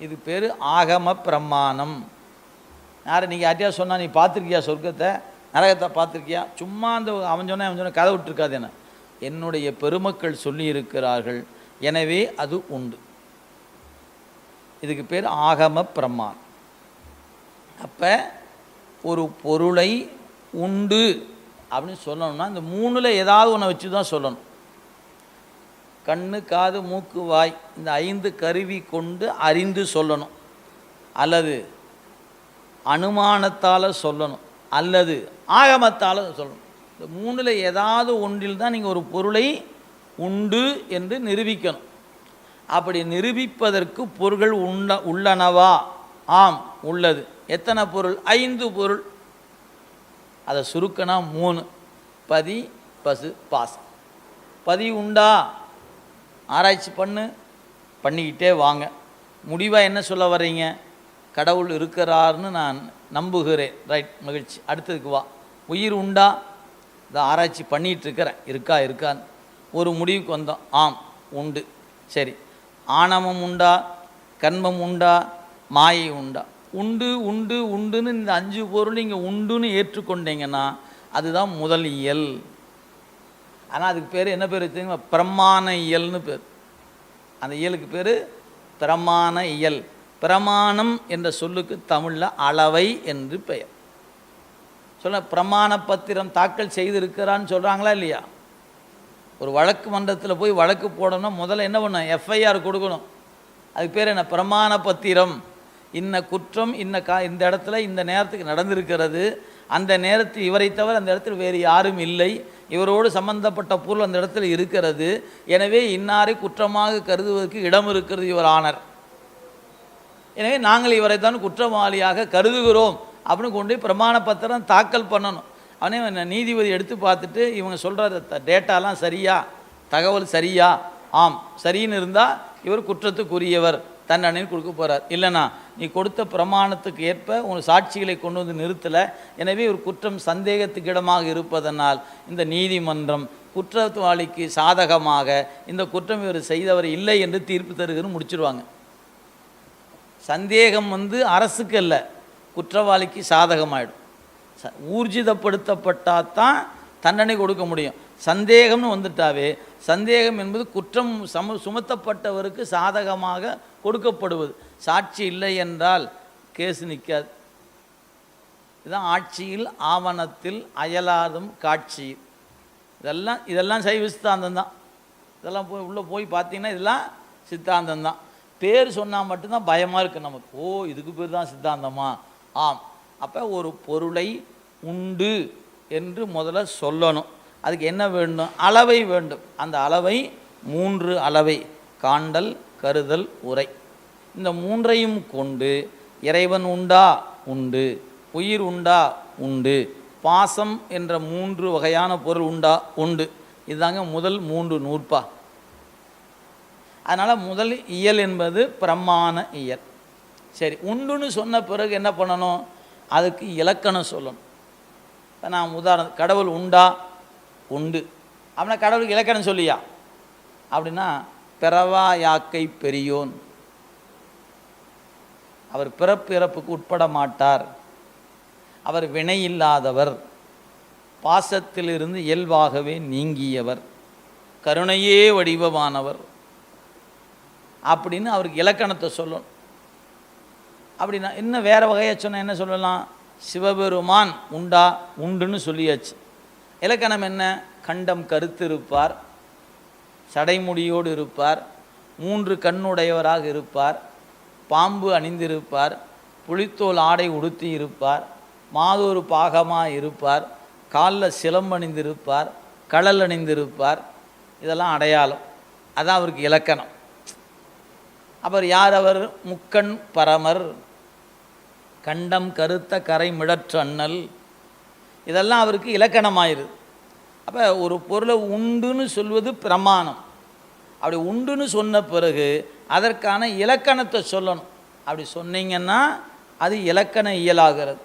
இது பேர் ஆகம பிரமாணம் யாரை நீங்கள் யார்ட்டியா சொன்னால் நீ பார்த்துருக்கியா சொர்க்கத்தை? நரகத்தை பார்த்துருக்கியா? சும்மா அந்த அவன் சொன்ன அவன் சொன்ன கதை விட்டுருக்காது என்ன? என்னுடைய பெருமக்கள் சொல்லி இருக்கிறார்கள் எனவே அது உண்டு. இதுக்கு பேர் ஆகம பிரமாணம் அப்போ ஒரு பொருளை உண்டு அப்படின்னு சொல்லணும்னா இந்த மூணில் ஏதாவது ஒன்றை வச்சு தான் சொல்லணும். கண்ணு காது மூக்கு வாய் இந்த ஐந்து கருவி கொண்டு அறிந்து சொல்லணும். அல்லது அனுமானத்தால் சொல்லணும். அல்லது ஆகமத்தால் சொல்லணும். இந்த மூணில் ஏதாவது ஒன்றில் தான் நீங்கள் ஒரு பொருளை உண்டு என்று நிரூபிக்கணும். அப்படி நிரூபிப்பதற்கு பொருள்கள் உண்ட உள்ளனவா? ஆம் உள்ளது. எத்தனை பொருள்? ஐந்து பொருள். அதை சுருக்கனா மூணு. பதி பசு பாசம். பதி உண்டா? ஆராய்ச்சி பண்ணு பண்ணிக்கிட்டே வாங்க. முடிவாக என்ன சொல்ல வர்றீங்க? கடவுள் இருக்கிறார்னு நான் நம்புகிறேன். ரைட் மகிழ்ச்சி. அடுத்ததுக்கு வா. உயிர் உண்டா? இதை ஆராய்ச்சி பண்ணிகிட்டு இருக்கிறேன். இருக்கா இருக்கான்னு. ஒரு முடிவுக்கு வந்தோம். ஆம் உண்டு. சரி. ஆணவம் உண்டா? கண்மம் உண்டா? மாயை உண்டா? உண்டு உண்டு உண்டுன்னு இந்த அஞ்சு பொருள் நீங்கள் உண்டுன்னு ஏற்றுக்கொண்டீங்கன்னா அதுதான் முதல் இயல். ஆனால் அதுக்கு பேர் என்ன பேர் தெரியுமா? பிரமாண இயல்னு பேர். அந்த இயலுக்கு பேர் பிரமாண இயல். பிரமாணம் என்ற சொல்லுக்கு தமிழில் அளவை என்று பெயர். சொல்ல பிரமாண பத்திரம் தாக்கல் செய்திருக்கிறான்னு சொல்கிறாங்களா இல்லையா? ஒரு வழக்கு மன்றத்தில் போய் வழக்கு போடணும்னா முதல்ல என்ன பண்ணணும்? எஃப்ஐஆர் கொடுக்கணும். அதுக்கு பேர் என்ன? பிரமாண பத்திரம். இன்ன குற்றம் இன்ன கா இந்த இடத்துல இந்த நேரத்துக்கு நடந்திருக்கிறது. அந்த நேரத்தில் இவரை தவிர அந்த இடத்தில் வேறு யாரும் இல்லை. இவரோடு சம்பந்தப்பட்ட பொருள் அந்த இடத்துல இருக்கிறது. எனவே இன்னாரை குற்றமாக கருதுவதற்கு இடம் இருக்கிறது இவர் ஆனர். எனவே நாங்கள் இவரை தான் குற்றவாளியாக கருதுகிறோம் அப்படின்னு கொண்டு போய் பிரமாண பத்திரம் தாக்கல் பண்ணணும். அவனே நீதிபதி எடுத்து பார்த்துட்டு இவங்க சொல்கிற டேட்டாலாம் சரியா? தகவல் சரியா? ஆம். சரின்னு இருந்தால் இவர் குற்றத்துக்குரியவர். தண்டனை கொடுக்க போகிறார் இல்லைனா நீ கொடுத்த பிரமாணத்துக்கு ஏற்ப உன் சாட்சிகளை கொண்டு வந்து நிறுத்தலை. எனவே ஒரு குற்றம் சந்தேகத்துக்கு இடமாக இருப்பதனால் இந்த நீதிமன்றம் குற்றவாளிக்கு சாதகமாக இந்த குற்றம் இவர் செய்தவர் இல்லை என்று தீர்ப்பு தருகிறன்னு முடிச்சிருவாங்க. சந்தேகம் வந்து அரசுக்கு அல்ல குற்றவாளிக்கு சாதகமாயிடும். ச ஊர்ஜிதப்படுத்தப்பட்டால் தான் தண்டனை கொடுக்க முடியும். சந்தேகம்னு வந்துட்டாவே சந்தேகம் என்பது குற்றம் சம சுமத்தப்பட்டவருக்கு சாதகமாக கொடுக்கப்படுவது. சாட்சி இல்லை என்றால் கேஸ் நிற்காது இதுதான் ஆட்சியில் ஆவணத்தில் அயலாதும் காட்சி இதெல்லாம் இதெல்லாம் சைவ சித்தாந்தம் தான். இதெல்லாம் போய் உள்ளே போய் பார்த்தீங்கன்னா இதெல்லாம் சித்தாந்தம் தான். பேர் சொன்னால் மட்டும்தான் பயமாக இருக்குது நமக்கு. ஓ இதுக்கு பேர் தான் சித்தாந்தமா? ஆம். அப்போ ஒரு பொருளை உண்டு என்று முதல்ல சொல்லணும். அதுக்கு என்ன வேண்டும்? அளவை வேண்டும். அந்த அளவை மூன்று அளவை. காண்டல் கருதல் உரை. இந்த மூன்றையும் கொண்டு இறைவன் உண்டா? உண்டு. உயிர் உண்டா? உண்டு. பாசம் என்ற மூன்று வகையான பொருள் உண்டா? உண்டு. இதுதாங்க முதல் மூன்று நூற்பா. அதனால் முதல் இயல் என்பது பிரமாண இயல். சரி உண்டுன்னு சொன்ன பிறகு என்ன பண்ணணும்? அதுக்கு இலக்கணம் சொல்லணும். இப்போ நான் உதாரணம் கடவுள் உண்டா? உண்டு. அப்படின்னா கடவுளுக்கு இலக்கணம் சொல்லியா? அப்படின்னா பிறவா யாக்கை பெரியோன்? அவர் பிறப்பு இறப்புக்கு உட்பட மாட்டார். அவர் வினை இல்லாதவர். பாசத்திலிருந்து இயல்பாகவே நீங்கியவர். கருணையே வடிவமானவர். அப்படின்னு அவருக்கு இலக்கணத்தை சொல்லணும். அப்படின்னா இன்னும் வேறு வகையாக சொன்னால் என்ன சொல்லலாம்? சிவபெருமான் உண்டா? உண்டுன்னு சொல்லியாச்சு. இலக்கணம் என்ன? கண்டம் கருத்திருப்பார் சடைமுடியோடு இருப்பார் மூன்று கண்ணுடையவராக இருப்பார் பாம்பு அணிந்திருப்பார் புளித்தோல் ஆடை உடுத்தி இருப்பார் மாதொரு பாகமாக இருப்பார் காலில் சிலம்பணிந்திருப்பார் கடல் அணிந்திருப்பார். இதெல்லாம் அடையாளம். அதான் அவருக்கு இலக்கணம். அவர் யார் அவர்? முக்கண் பரமர். கண்டம் கருத்த கரை மிடற்று அண்ணல். இதெல்லாம் அவருக்கு இலக்கணமாயிருது அப்போ ஒரு பொருளை உண்டுன்னு சொல்வது பிரமாணம். அப்படி உண்டுன்னு சொன்ன பிறகு அதற்கான இலக்கணத்தை சொல்லணும். அப்படி சொன்னீங்கன்னா அது இலக்கண இயலாகிறது.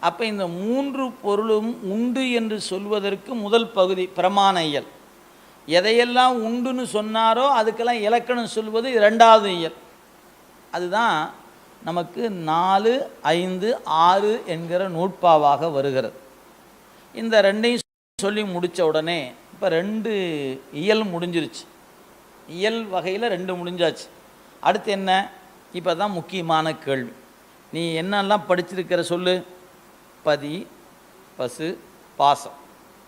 அப்போ இந்த மூன்று பொருளும் உண்டு என்று சொல்வதற்கு முதல் பகுதி பிரமாண இயல். எதையெல்லாம் உண்டுன்னு சொன்னாரோ அதுக்கெல்லாம் இலக்கணம் சொல்வது இரண்டாவது இயல். அதுதான் நமக்கு நாலு ஐந்து ஆறு என்கிற நூட்பாவாக வருகிறது. இந்த ரெண்டையும் சொல்லி முடித்த உடனே இப்போ ரெண்டு இயல் முடிஞ்சிருச்சு. இயல் வகையில் ரெண்டு முடிஞ்சாச்சு. அடுத்து என்ன? இப்போ தான் முக்கியமான கேள்வி. நீ என்னெல்லாம் படிச்சிருக்கிற சொல்லு? பதி பசு பாசம்.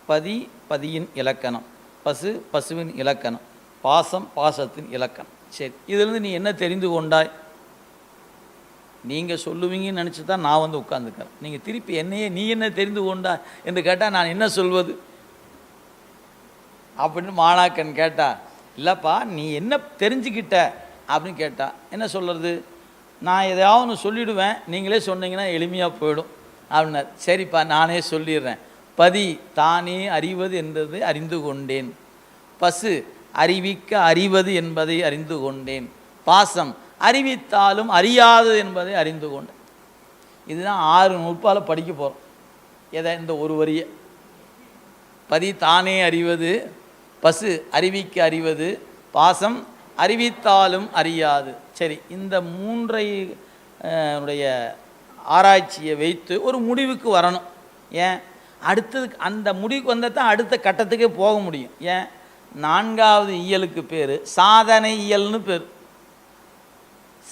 பதி பதியின் இலக்கணம். பசு பசுவின் இலக்கணம். பாசம் பாசத்தின் இலக்கணம். சரி இதிலிருந்து நீ என்ன தெரிந்து கொண்டாய்? நீங்கள் சொல்லுவீங்கன்னு நினச்சி தான் நான் வந்து உட்காந்துக்கிறேன் நீங்கள் திருப்பி என்னையே நீ என்ன தெரிந்து கொண்டா என்று கேட்டால் நான் என்ன சொல்வது? அப்படின்னு மாணாக்கன் கேட்டா இல்லைப்பா நீ என்ன தெரிஞ்சுக்கிட்ட? அப்படின்னு கேட்டா என்ன சொல்கிறது நான் எதையாவது ஒன்று சொல்லிவிடுவேன் நீங்களே சொன்னீங்கன்னா எளிமையாக போயிடும். அப்படின்னார். சரிப்பா நானே சொல்லிடுறேன். பதி தானே அறிவது என்பதை அறிந்து கொண்டேன். பசு அறிவிக்க அறிவது என்பதை அறிந்து கொண்டேன். பாசம் அறிவித்தாலும் அறியாதது என்பதை அறிந்து கொண்டேன் இதுதான் ஆறு நூற்பால் படிக்க போகிறோம் எதை? இந்த ஒரு வரியை. பதி தானே அறிவது பசு அறிவிக்க அறிவது பாசம் அறிவித்தாலும் அறியாது. சரி இந்த மூன்றை உடைய ஆராய்ச்சியை வைத்து ஒரு முடிவுக்கு வரணும். ஏன்? அடுத்தது அந்த முடிவுக்கு வந்தால் தான் அடுத்த கட்டத்துக்கே போக முடியும். ஏன்? நான்காவது இயலுக்கு பேர் சாதனை இயல்னு பேர்.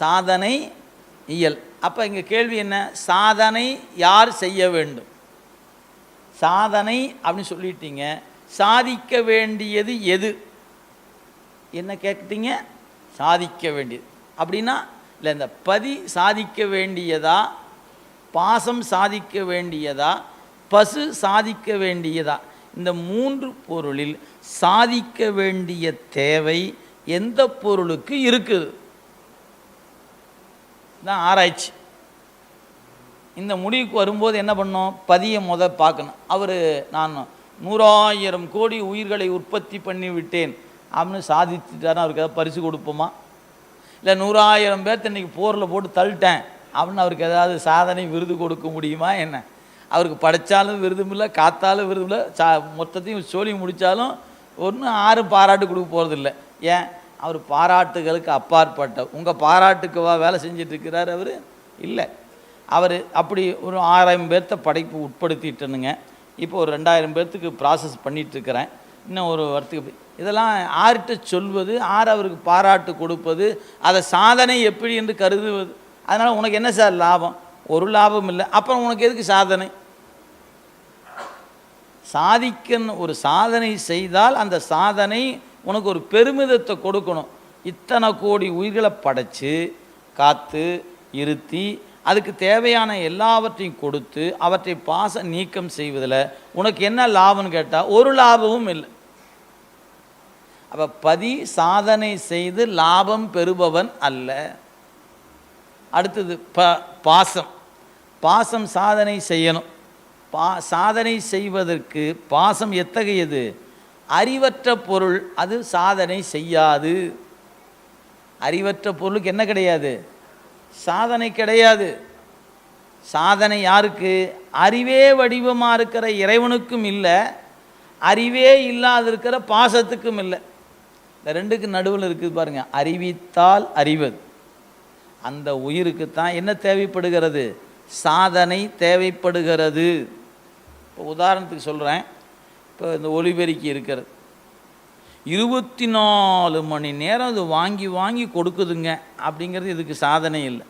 சாதனை இயல். அப்போ இங்கே கேள்வி என்ன? சாதனை யார் செய்ய வேண்டும்? சாதனை அப்படின்னு சொல்லிட்டீங்க. சாதிக்க வேண்டியது எது? என்ன கேட்டீங்க? சாதிக்க வேண்டியது. அப்படின்னா இல்லை இந்த பதி சாதிக்க வேண்டியதா? பாசம் சாதிக்க வேண்டியதா? பசு சாதிக்க வேண்டியதா? இந்த மூன்று பொருளில் சாதிக்க வேண்டிய தேவை எந்த பொருளுக்கு இருக்குது? தான் ஆராய்ச்சி. இந்த முடிவுக்கு வரும்போது என்ன பண்ணோம்? பதியை முத பார்க்கணும். அவர் நான் நூறாயிரம் கோடி உயிர்களை உற்பத்தி பண்ணி விட்டேன் அப்படின்னு சாதிச்சுட்டாருன்னு அவருக்கு ஏதாவது பரிசு கொடுப்போமா? இல்லை நூறாயிரம் பேர்த்த இன்னைக்கு போரில் போட்டு தள்ளிட்டேன். அப்படின்னு அவருக்கு ஏதாவது சாதனை விருது கொடுக்க முடியுமா? என்ன? அவருக்கு படைத்தாலும் விருதும் இல்லை காத்தாலும் விருதும் இல்லை. சா மொத்தத்தையும் சொல்லி முடித்தாலும் ஒன்றும் யாரும் பாராட்டு கொடுக்க போகிறதில்ல ஏன்? அவர் பாராட்டுகளுக்கு அப்பாற்பட்ட உங்கள் பாராட்டுக்குவா வேலை செஞ்சிட்ருக்கிறார் அவர்? இல்லை. அவர் அப்படி ஒரு ஆறாயிரம் பேர்த்த படைப்பு உட்படுத்திட்டனுங்க. இப்போ ஒரு ரெண்டாயிரம் பேர்த்துக்கு ப்ராசஸ் பண்ணிகிட்ருக்கிறேன் இன்னும் ஒரு வருத்துக்கு இதெல்லாம் ஆர்கிட்ட சொல்வது ஆர் அவருக்கு பாராட்டு கொடுப்பது அதை சாதனை எப்படி என்று கருதுவது. அதனால் உனக்கு என்ன சார் லாபம்? ஒரு லாபம் இல்லை. அப்புறம் உனக்கு எதுக்கு சாதனை? சாதிக்கன்னு ஒரு சாதனை செய்தால் அந்த சாதனை உனக்கு ஒரு பெருமிதத்தை கொடுக்கணும். இத்தனை கோடி உயிர்களை படைச்சு காத்து இருத்தி அதுக்கு தேவையான எல்லாவற்றையும் கொடுத்து அவற்றை பாச நீக்கம் செய்வதில் உனக்கு என்ன லாபம்னு கேட்டால் ஒரு லாபமும் இல்லை. அப்போ பதி சாதனை செய்து லாபம் பெறுபவன் அல்ல. அடுத்தது ப பாசம். பாசம் சாதனை செய்யணும். பா சாதனை செய்வதற்கு பாசம் எத்தகையது? அறிவற்ற பொருள் அது சாதனை செய்யாது. அறிவற்ற பொருளுக்கு என்ன கிடையாது? சாதனை கிடையாது. சாதனை யாருக்கு? அறிவே வடிவமாக இருக்கிற இறைவனுக்கும் இல்லை. அறிவே இல்லாத இருக்கிற பாசத்துக்கும் இல்லை. இந்த ரெண்டுக்கு நடுவில் இருக்குது பாருங்கள் அறிவித்தால் அறிவது. அந்த உயிருக்கு தான் என்ன தேவைப்படுகிறது? சாதனை தேவைப்படுகிறது. இப்போ உதாரணத்துக்கு சொல்கிறேன் இப்போ இந்த ஒலிபெருக்கி இருக்கிறது. இருபத்தி நாலு மணி நேரம் அது வாங்கி வாங்கி கொடுக்குதுங்க அப்படிங்கிறது இதுக்கு சாதனை இல்லை.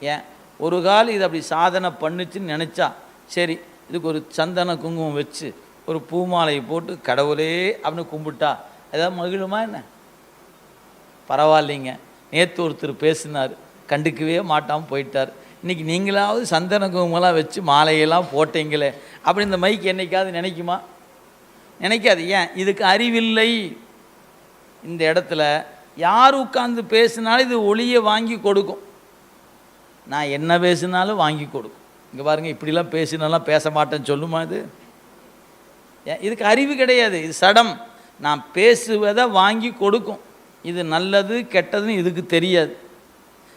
ஏன்? ஒரு கால் இது அப்படி சாதனை பண்ணுச்சுன்னு நினச்சா சரி இதுக்கு ஒரு சந்தன குங்குமம் வச்சு ஒரு பூமாலையை போட்டு கடவுளே அப்படின்னு கும்பிட்டா ஏதாவது மகிழுமா என்ன? பரவாயில்லைங்க. நேற்று ஒருத்தர் பேசினார். கண்டுக்கவே மாட்டாமல் போயிட்டார். இன்றைக்கி நீங்களாவது சந்தன குங்குமம்லாம் வச்சு மாலையெல்லாம் போட்டீங்களே அப்படி இந்த மைக் என்னைக்காவது நினைக்குமா? நினைக்காது. ஏன்? இதுக்கு அறிவில்லை. இந்த இடத்துல யார் உட்காந்து பேசினாலும் இது ஒளியை வாங்கி கொடுக்கும். நான் என்ன பேசினாலும் வாங்கி கொடுக்கும். இங்கே பாருங்கள் இப்படிலாம் பேசினாலாம் பேச மாட்டேன்னு சொல்லுமா இது? ஏன்? இதுக்கு அறிவு கிடையாது. இது சடம். நான் பேசுவதை வாங்கி கொடுக்கும். இது நல்லது கெட்டதுன்னு இதுக்கு தெரியாது.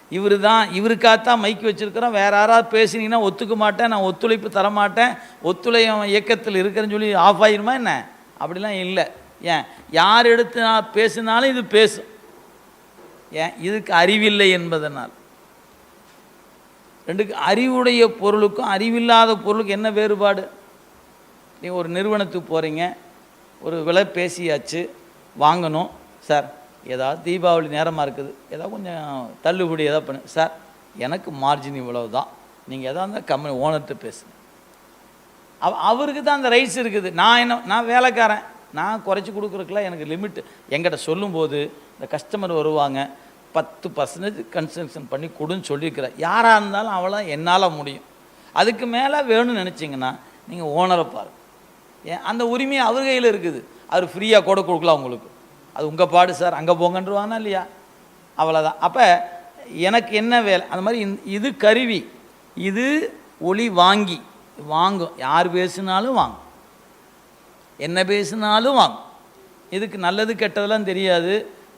இவர் தான் இவருக்காகத்தான் மைக்கு வச்சுருக்கிறோம். வேற யாராவது பேசுனீங்கன்னா ஒத்துக்க மாட்டேன் நான் ஒத்துழைப்பு தரமாட்டேன். ஒத்துழை இயக்கத்தில் இருக்கிறேன்னு சொல்லி ஆஃப் ஆயிருமா என்ன? அப்படிலாம் இல்லை. ஏன்? யார் எடுத்து நான் பேசினாலும் இது பேசும். ஏன்? இதுக்கு அறிவில்லை என்பதனால். ரெண்டுக்கு அறிவுடைய பொருளுக்கும் அறிவில்லாத பொருளுக்கும் என்ன வேறுபாடு? நீங்கள் ஒரு நிறுவனத்துக்கு போகிறீங்க ஒரு விலை பேசியாச்சு வாங்கணும் சார். ஏதாவது தீபாவளி நேரமாக இருக்குது. ஏதாவது கொஞ்சம் தள்ளுபடி ஏதாவது பண்ணு. சார் எனக்கு மார்ஜின் இவ்வளவு தான் நீங்கள் எதாவது இருந்தால் கம்பெனி ஓனர்கிட்ட பேசுங்க. அவ அவருக்கு தான் அந்த ரைட்ஸ் இருக்குது. நான் என்ன நான் வேலைக்காரன். நான் குறைச்சி கொடுக்குறதுக்குலாம் எனக்கு லிமிட் எங்கிட்ட சொல்லும்போது இந்த கஸ்டமர் வருவாங்க. பத்து பர்சன்டேஜ் கன்ஸ்ட்ரக்ஷன் பண்ணி கொடுன்னு சொல்லியிருக்கிறேன் யாராக இருந்தாலும் அவ்வளோ என்னால் முடியும். அதுக்கு மேலே வேணும்னு நினச்சிங்கன்னா நீங்கள் ஓனரை பாருங்கள் ஏன்? அந்த உரிமை அவர் கையில் இருக்குது. அவர் ஃப்ரீயாக கூட கொடுக்கலாம் உங்களுக்கு. அது உங்கள் பாடு சார் அங்கே போங்கன்றுவானா இல்லையா? அவ்வளோதான் அப்போ எனக்கு என்ன வேலை? அந்த மாதிரி இது கருவி. இது ஒளி வாங்கி. வாங்கும் யார் பேசினாலும் வாங்கும் என்ன பேசினாலும் வாங்கும் இதுக்கு நல்லது கெட்டதெல்லாம் தெரியாது.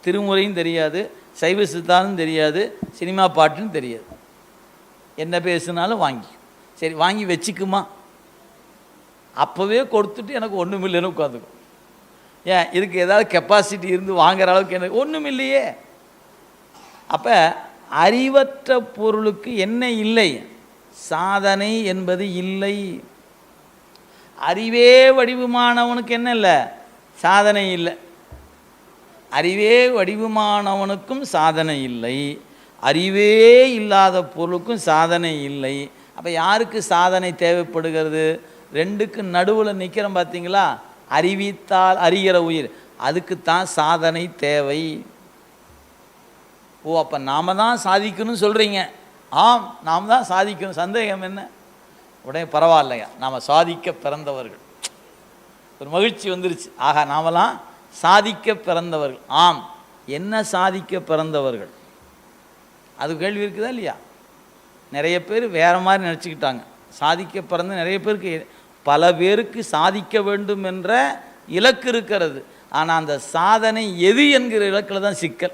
திருமுறையும் தெரியாது. சைவ சித்தாலும் தெரியாது. சினிமா பாட்டுன்னு தெரியாது. என்ன பேசினாலும் வாங்கி. சரி வாங்கி வச்சுக்குமா? அப்போவே கொடுத்துட்டு எனக்கு ஒன்றும் இல்லைன்னு உட்காந்துக்கும். ஏன் இதுக்கு ஏதாவது கெப்பாசிட்டி இருந்து வாங்குற அளவுக்கு என்ன ஒன்றும் இல்லையே. அப்போ அறிவற்ற பொருளுக்கு என்ன இல்லை? சாதனை என்பது இல்லை. அறிவே வடிவமானவனுக்கு என்ன இல்லை? சாதனை இல்லை. அறிவே வடிவமானவனுக்கும் சாதனை இல்லை. அறிவே இல்லாத பொருளுக்கும் சாதனை இல்லை. அப்போ யாருக்கு சாதனை தேவைப்படுகிறது? ரெண்டுக்கு நடுவில் நிற்கிறோம் பார்த்தீங்களா அறிவித்தால் அறிகிற உயிர். அதுக்கு தான் சாதனை தேவை. ஓ அப்போ நாம தான் சாதிக்கணும்னு சொல்கிறீங்க ஆம் நாம் தான் சாதிக்கணும். சந்தேகம் என்ன? உடனே பரவாயில்லையா? நாம் சாதிக்க பிறந்தவர்கள். ஒரு மகிழ்ச்சி வந்துருச்சு. ஆகா நாமெல்லாம் சாதிக்க பிறந்தவர்கள். ஆம் என்ன சாதிக்க பிறந்தவர்கள்? அது கேள்வி இருக்குதா இல்லையா? நிறைய பேர் வேற மாதிரி நினச்சிக்கிட்டாங்க. சாதிக்க பிறந்து நிறைய பேருக்கு பல பேருக்கு சாதிக்க வேண்டும் என்ற இலக்கு இருக்கிறது. ஆனால் அந்த சாதனை எது என்கிற இலக்கில் தான் சிக்கல்.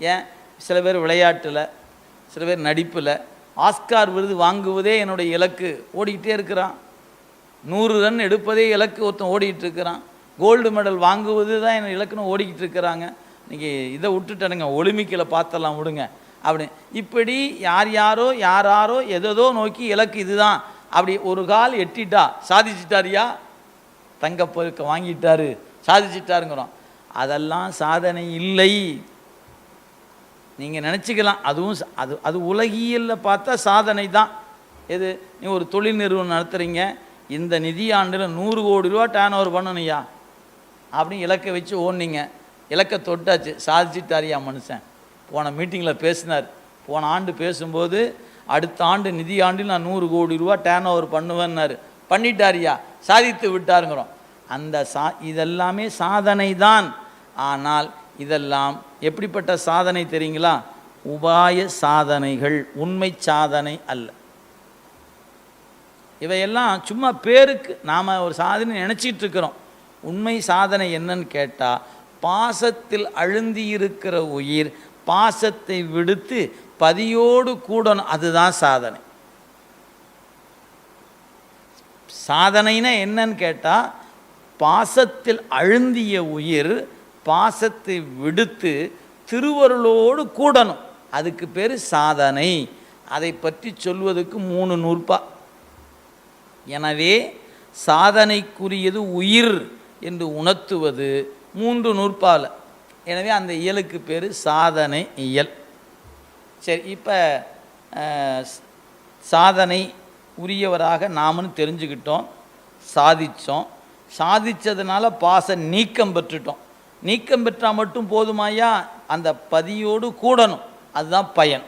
ஏன்? சில பேர் விளையாட்டில் சில பேர் நடிப்பில் ஆஸ்கார் விருது வாங்குவதே என்னுடைய இலக்கு. ஓடிக்கிட்டே இருக்கிறான். நூறு ரன் எடுப்பதே இலக்கு. ஒருத்தன் ஓடிக்கிட்டு இருக்கிறான். கோல்டு மெடல் வாங்குவது தான் என் இலக்குன்னு ஓடிக்கிட்டு இருக்கிறாங்க. இன்றைக்கி இதை விட்டுட்டனுங்க. ஒலிம்பிக்கில் பார்த்தலாம் விடுங்க. அப்படின்னு. இப்படி யார் யாரோ யாராரோ எதோ நோக்கி இலக்கு இதுதான். அப்படி ஒரு கால் எட்டிட்டா சாதிச்சிட்டாரியா? தங்கப்பொருக்க வாங்கிட்டாரு. சாதிச்சிட்டாருங்கிறோம். அதெல்லாம் சாதனை இல்லை. நீங்கள் நினச்சிக்கலாம் அதுவும் அது அது உலகியலில் பார்த்தா சாதனை தான். எது? நீ ஒரு தொழில் நிறுவனம் நடத்துகிறீங்க இந்த நிதியாண்டில் நூறு கோடி ரூபா டேர்ன் ஓவர் பண்ணணும்யா? அப்படின்னு இலக்கை வச்சு ஓடுனீங்க. இலக்கை தொட்டாச்சு. சாதிச்சிட்டாரியா மனுஷன்? போன மீட்டிங்கில் பேசினார். போன ஆண்டு பேசும்போது அடுத்த ஆண்டு நிதி ஆண்டில் நான் நூறு கோடி ரூபா டேர்ன் ஓவர் பண்ணுவேன்னாரு. பண்ணிட்டாரியா சாதித்து விட்டாருங்கிறோம். அந்த சா இதெல்லாமே சாதனை தான் ஆனால் இதெல்லாம் எப்படிப்பட்ட சாதனை தெரியுங்களா? உபாய சாதனைகள் உண்மை சாதனை அல்ல. இவையெல்லாம் சும்மா பேருக்கு நாம் ஒரு சாதனை நினச்சிட்டு இருக்கிறோம் உண்மை சாதனை என்னன்னு கேட்டால் பாசத்தில் அழுந்தி இருக்கிற உயிர் பாசத்தை விடுத்து பதியோடு கூடணும். அதுதான் சாதனை. சாதனைனா என்னன்னு கேட்டால் பாசத்தில் அழுந்திய உயிர் பாசத்தை விடுத்து திருவருளோடு கூடணும். அதுக்கு பேர் சாதனை. அதை பற்றி சொல்வதற்கு மூணு நூற்பா. எனவே சாதனைக்குரியது உயிர் என்று உணர்த்துவது மூன்று நூற்பாவில் எனவே அந்த இயலுக்கு பேர் சாதனை இயல். சரி இப்போ சாதனை உரியவராக நாமன்னு தெரிஞ்சுக்கிட்டோம் சாதித்தோம் சாதித்ததுனால பாச நீக்கம் பெற்றுட்டோம். நீக்கம் பெற்றால் மட்டும் போதுமாயா அந்த பதியோடு கூடணும். அதுதான் பயன்.